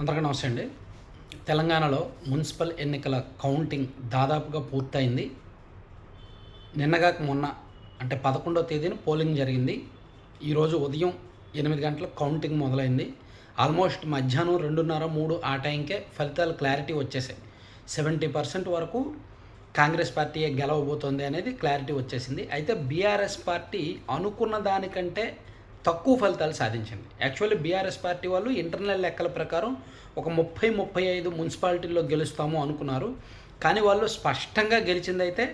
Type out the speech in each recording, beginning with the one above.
అందరికీ నమస్తే అండి. తెలంగాణలో మున్సిపల్ ఎన్నికల కౌంటింగ్ దాదాపుగా పూర్తయింది. నిన్నగాక మొన్న అంటే పదకొండవ తేదీన పోలింగ్ జరిగింది. ఈరోజు ఉదయం ఎనిమిది గంటలకు కౌంటింగ్ మొదలైంది. ఆల్మోస్ట్ మధ్యాహ్నం రెండున్నర మూడు ఆ టైంకే ఫలితాలు క్లారిటీ వచ్చేసాయి. సెవెంటీ పర్సెంట్ వరకు కాంగ్రెస్ పార్టీ గెలవబోతోంది అనేది క్లారిటీ వచ్చేసింది. అయితే బీఆర్ఎస్ పార్టీ అనుకున్న దానికంటే తక్కువ ఫలితాలు సాధించింది. యాక్చువల్లీ బీఆర్ఎస్ పార్టీ వాళ్ళు ఇంటర్నల్ లెక్కల ప్రకారం ఒక ముప్పై ముప్పై ఐదు మున్సిపాలిటీల్లో గెలుస్తాము అనుకున్నారు. కానీ వాళ్ళు స్పష్టంగా గెలిచిందైతే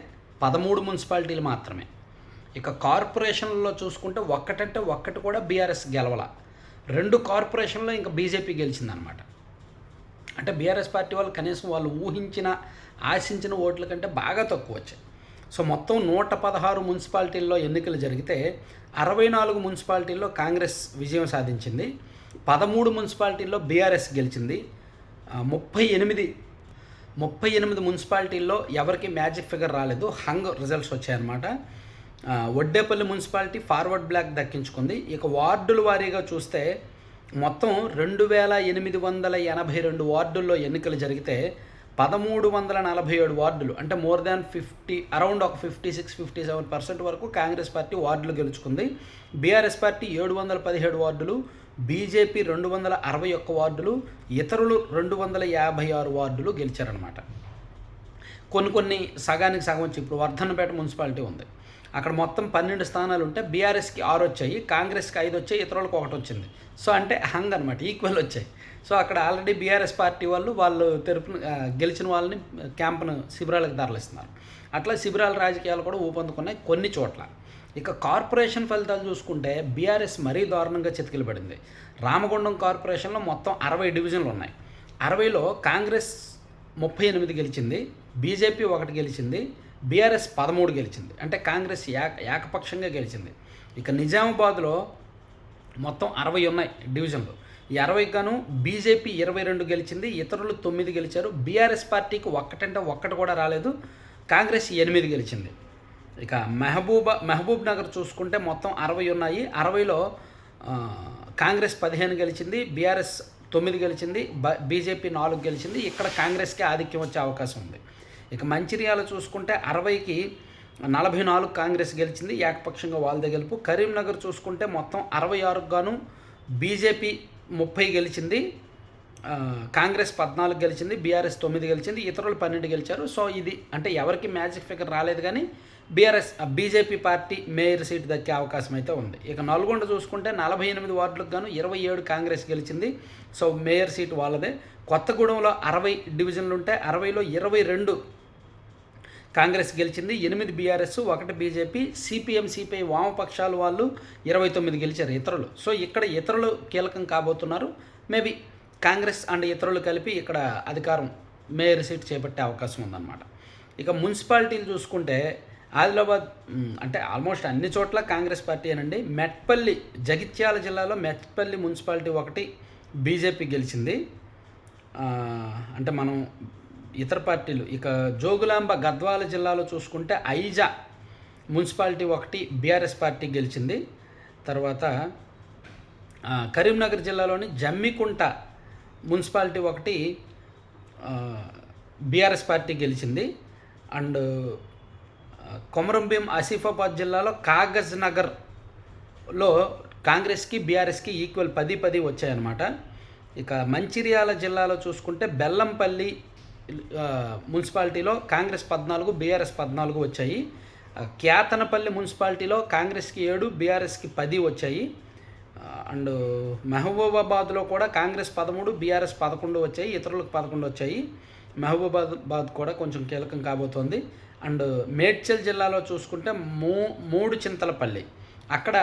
పదమూడు మున్సిపాలిటీలు మాత్రమే. ఇక కార్పొరేషన్లలో చూసుకుంటే ఒక్కటంటే ఒక్కటి కూడా బీఆర్ఎస్ గెలవల. రెండు కార్పొరేషన్లో ఇంకా బీజేపీ గెలిచిందనమాట. అంటే బీఆర్ఎస్ పార్టీ వాళ్ళు కనీసం వాళ్ళు ఊహించిన ఆశించిన ఓట్ల కంటే బాగా తక్కువ వచ్చాయి. సో మొత్తం నూట పదహారు మున్సిపాలిటీల్లో ఎన్నికలు జరిగితే అరవై నాలుగు మున్సిపాలిటీల్లో కాంగ్రెస్ విజయం సాధించింది పదమూడు మున్సిపాలిటీల్లో బీఆర్ఎస్ గెలిచింది ముప్పై ఎనిమిది ముప్పై ఎనిమిది మున్సిపాలిటీల్లో ఎవరికి మ్యాజిక్ ఫిగర్ రాలేదు హంగ్ రిజల్ట్స్ వచ్చాయన్నమాట. వడ్డేపల్లి మున్సిపాలిటీ ఫార్వర్డ్ బ్లాక్ దక్కించుకుంది. ఇక వార్డుల వారీగా చూస్తే మొత్తం రెండు వేల ఎనిమిది వందల ఎనభై రెండు వార్డుల్లో ఎన్నికలు జరిగితే పదమూడు వందల నలభై ఏడు వార్డులు అంటే మోర్ దాన్ ఫిఫ్టీ అరౌండ్ ఒక fifty six fifty seven percent వరకు కాంగ్రెస్ పార్టీ వార్డులు గెలుచుకుంది. బీఆర్ఎస్ పార్టీ ఏడు వందల పదిహేడు వార్డులు బీజేపీ రెండు వందల అరవై ఒక్క వార్డులు ఇతరులు రెండు వందల యాభై ఆరు వార్డులు గెలిచారనమాట కొన్ని కొన్ని సగానికి సగం వచ్చి ఇప్పుడు వర్ధన్నపేట మున్సిపాలిటీ ఉంది. అక్కడ మొత్తం పన్నెండు స్థానాలు ఉంటే బీఆర్ఎస్కి ఆరు వచ్చాయి కాంగ్రెస్కి ఐదు వచ్చాయి ఇతరులకు ఒకటి వచ్చింది సో అంటే హంగ్ అనమాట ఈక్వల్ వచ్చాయి. సో అక్కడ ఆల్రెడీ బీఆర్ఎస్ పార్టీ వాళ్ళు వాళ్ళు తెరుపున గెలిచిన వాళ్ళని క్యాంపును శిబిరాలకు తరలిస్తున్నారు. అట్లా శిబిరాల రాజకీయాలు కూడా ఊపందుకున్నాయి కొన్ని చోట్ల. ఇక కార్పొరేషన్ ఫలితాలు చూసుకుంటే బీఆర్ఎస్ మరీ దారుణంగా చితికిలు పడింది. రామగుండం కార్పొరేషన్లో మొత్తం అరవై డివిజన్లు ఉన్నాయి. అరవైలో కాంగ్రెస్ ముప్పై ఎనిమిది గెలిచింది బీజేపీ ఒకటి గెలిచింది బీఆర్ఎస్ పదమూడు గెలిచింది. అంటే కాంగ్రెస్ ఏక ఏకపక్షంగా గెలిచింది. ఇక నిజామాబాద్లో మొత్తం అరవై ఉన్నాయి డివిజన్లు. ఈ అరవై గాను బీజేపీ ఇరవై రెండు గెలిచింది ఇతరులు తొమ్మిది గెలిచారు. బీఆర్ఎస్ పార్టీకి ఒక్కటంటే ఒక్కటి కూడా రాలేదు. కాంగ్రెస్ ఎనిమిది గెలిచింది. ఇక మెహబూబా మహబూబ్ నగర్ చూసుకుంటే మొత్తం అరవై ఉన్నాయి. అరవైలో కాంగ్రెస్ పదిహేను గెలిచింది బీఆర్ఎస్ తొమ్మిది గెలిచింది బీజేపీ నాలుగు గెలిచింది. ఇక్కడ కాంగ్రెస్కే ఆధిక్యం వచ్చే అవకాశం ఉంది. ఇక మంచిర్యాల చూసుకుంటే అరవైకి నలభై నాలుగు కాంగ్రెస్ గెలిచింది ఏకపక్షంగా వాళ్ళదే గెలుపు. కరీంనగర్ చూసుకుంటే మొత్తం అరవై ఆరుకు గాను బీజేపీ ముప్పై గెలిచింది కాంగ్రెస్ పద్నాలుగు గెలిచింది బీఆర్ఎస్ తొమ్మిది గెలిచింది ఇతరులు పన్నెండు గెలిచారు. సో ఇది అంటే ఎవరికి మ్యాజిక్ ఫిగర్ రాలేదు కానీ BRS BJP party mayor seat దక్కే అవకాశం అయితే ఉంది. ఇక నల్గొండ చూసుకుంటే నలభై ఎనిమిది వార్డులకు గాను ఇరవై ఏడు కాంగ్రెస్ గెలిచింది. సో మేయర్ సీట్ వాళ్ళదే. కొత్తగూడెంలో అరవై డివిజన్లు ఉంటే అరవైలో ఇరవై రెండు కాంగ్రెస్ గెలిచింది. ఎనిమిది బీఆర్ఎస్ ఒకటి బీజేపీ సిపిఎం సిపిఐ వామపక్షాలు వాళ్ళు ఇరవై తొమ్మిది గెలిచారు ఇతరులు. సో ఇక్కడ ఇతరులు కీలకం కాబోతున్నారు. మేబీ కాంగ్రెస్ అండ్ ఇతరులు కలిపి ఇక్కడ అధికారం మేయర్ సీట్ చేపట్టే అవకాశం ఉందన్నమాట. ఇక మున్సిపాలిటీలు చూసుకుంటే ఆదిలాబాద్ అంటే ఆల్మోస్ట్ అన్ని చోట్ల కాంగ్రెస్ పార్టీ అనండి. మెట్పల్లి జగిత్యాల జిల్లాలో మెట్పల్లి మున్సిపాలిటీ ఒకటి బీజేపీ గెలిచింది. అంటే మనం ఇతర పార్టీలు. ఇక జోగులాంబ గద్వాల జిల్లాలో చూసుకుంటే ఐజా మున్సిపాలిటీ ఒకటి బీఆర్ఎస్ పార్టీ గెలిచింది. తర్వాత కరీంనగర్ జిల్లాలోని జమ్మికుంట మున్సిపాలిటీ ఒకటి బీఆర్ఎస్ పార్టీ గెలిచింది. అండ్ కొమరంభీం ఆసిఫాబాద్ జిల్లాలో కాగజ్ నగర్లో కాంగ్రెస్కి బీఆర్ఎస్కి ఈక్వల్ పది పది వచ్చాయన్నమాట. ఇక మంచిర్యాల జిల్లాలో చూసుకుంటే బెల్లంపల్లి మున్సిపాలిటీలో కాంగ్రెస్ పద్నాలుగు బీఆర్ఎస్ పద్నాలుగు వచ్చాయి. క్యాతనపల్లి మున్సిపాలిటీలో కాంగ్రెస్కి ఏడు బీఆర్ఎస్కి పది వచ్చాయి. అండ్ మహబూబాబాద్లో కూడా కాంగ్రెస్ పదమూడు బీఆర్ఎస్ పదకొండు వచ్చాయి ఇతరులకు పదకొండు వచ్చాయి. మహబూబాబాద్ కూడా కొంచెం కీలకం కాబోతోంది. అండ్ మేడ్చల్ జిల్లాలో చూసుకుంటే మూ మూడు చింతలపల్లి. అక్కడ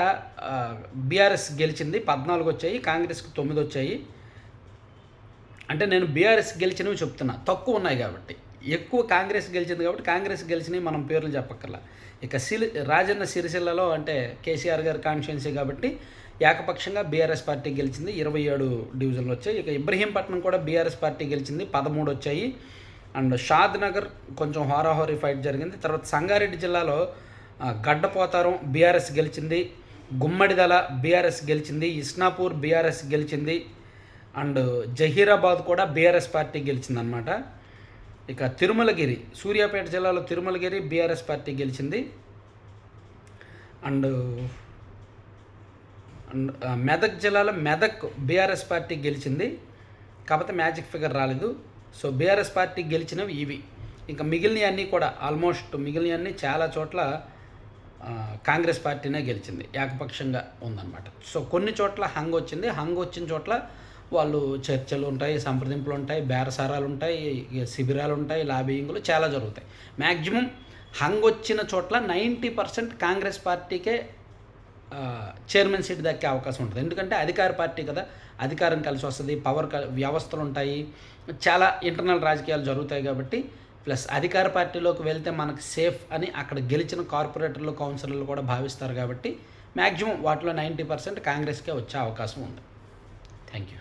బీఆర్ఎస్ గెలిచింది పద్నాలుగు వచ్చాయి కాంగ్రెస్కి తొమ్మిది వచ్చాయి. అంటే నేను బీఆర్ఎస్ గెలిచినవి చెప్తున్నా. తక్కువ ఉన్నాయి కాబట్టి. ఎక్కువ కాంగ్రెస్ గెలిచింది కాబట్టి కాంగ్రెస్ గెలిచినవి మనం పేర్లు చెప్పక్కర్లా. ఇక సిరి రాజన్న సిరిసిల్లలో అంటే కేసీఆర్ గారి కాన్స్టిట్యున్సీ కాబట్టి ఏకపక్షంగా బీఆర్ఎస్ పార్టీ గెలిచింది. ఇరవై ఏడు డివిజన్లు వచ్చాయి. ఇక ఇబ్రహీంపట్నం కూడా బీఆర్ఎస్ పార్టీ గెలిచింది. పదమూడు వచ్చాయి. అండ్ షాద్ నగర్ కొంచెం హోరాహోరీ ఫైట్ జరిగింది. తర్వాత సంగారెడ్డి జిల్లాలో గడ్డపోతారం బీఆర్ఎస్ గెలిచింది. గుమ్మడిదల బీఆర్ఎస్ గెలిచింది. ఇస్నాపూర్ బీఆర్ఎస్ గెలిచింది. అండ్ జహీరాబాద్ కూడా బీఆర్ఎస్ పార్టీ గెలిచిందనమాట ఇక తిరుమలగిరి సూర్యాపేట జిల్లాలో తిరుమలగిరి బీఆర్ఎస్ పార్టీ గెలిచింది. అండ్ అండ్, మెదక్ జిల్లాలో మెదక్ బీఆర్ఎస్ పార్టీ గెలిచింది. కాకపోతే మ్యాజిక్ ఫిగర్ రాలేదు. సో బీఆర్ఎస్ పార్టీ గెలిచినవి ఇవి. ఇంకా మిగిలినవి అన్నీ కూడా ఆల్మోస్ట్ మిగిలినవన్నీ చాలా చోట్ల కాంగ్రెస్ పార్టీనే గెలిచింది. ఏకపక్షంగా ఉందన్నమాట. సో కొన్ని చోట్ల హంగ్ వచ్చింది హంగ్ వచ్చిన చోట్ల వాళ్ళు చర్చలు ఉంటాయి సంప్రదింపులు ఉంటాయి బేరసారాలు ఉంటాయి శిబిరాలు ఉంటాయి లాబియింగ్లు చాలా జరుగుతాయి. మ్యాక్సిమం హంగ్ వచ్చిన చోట్ల నైంటీ పర్సెంట్ కాంగ్రెస్ పార్టీకే చైర్మన్ సీట్ దక్కే అవకాశం ఉంటుంది. ఎందుకంటే అధికార పార్టీ కదా అధికారం కలిసి వస్తుంది పవర్ వ్యవస్థలు ఉంటాయి చాలా ఇంటర్నల్ రాజకీయాలు జరుగుతాయి కాబట్టి ప్లస్ అధికార పార్టీలోకి వెళ్తే మనకు సేఫ్ అని అక్కడ గెలిచిన కార్పొరేటర్లు కౌన్సిలర్లు కూడా భావిస్తారు కాబట్టి మ్యాక్సిమం వాటిలో నైంటీ పర్సెంట్ కాంగ్రెస్కే వచ్చే అవకాశం ఉంది. Thank you.